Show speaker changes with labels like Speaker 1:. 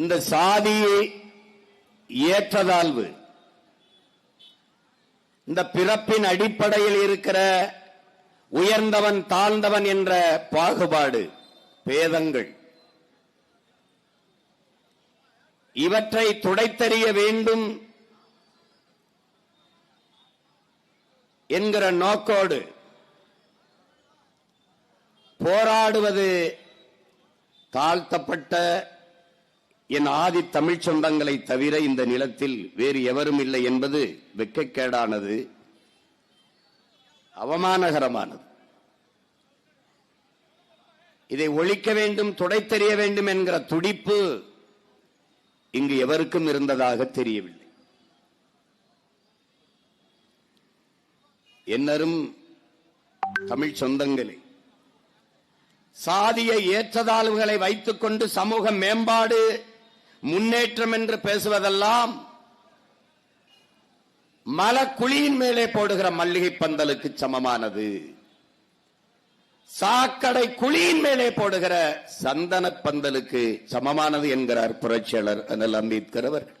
Speaker 1: இந்த சாதி ஏற்றதாழ்வு. இந்த பிறப்பின் அடிப்படையில் இருக்கிற உயர்ந்தவன் தாழ்ந்தவன் என்ற பாகுபாடு பேதங்கள். இவற்றை துடைத்தறிய வேண்டும் என்கிற நோக்கோடு போராடுவது தாழ்த்தப்பட்ட என் ஆதி தமிழ் சொந்தங்களை தவிர இந்த நிலத்தில் வேறு எவரும் இல்லை என்பது வெக்கக்கேடானது அவமானகரமானது. இதை ஒழிக்க வேண்டும் துடைத்தெறிய வேண்டும் என்கிற துடிப்பு இங்கு எவருக்கும் இருந்ததாக தெரியவில்லை. என்னரும் தமிழ் சொந்தங்களே சாதிய ஏற்றதாழ்வுகளை வைத்துக் கொண்டு சமூக மேம்பாடு முன்னேற்றம் என்று பேசுவதெல்லாம் மலக்குழியின் மேலே போடுகிற மல்லிகை பந்தலுக்கு சமமானது. சாக்கடை குழியின் மேலே போடுகிற சந்தன பந்தலுக்கு சமமானது என்கிறார் புரட்சியாளர் அனல் அம்பேத்கர் அவர்கள்.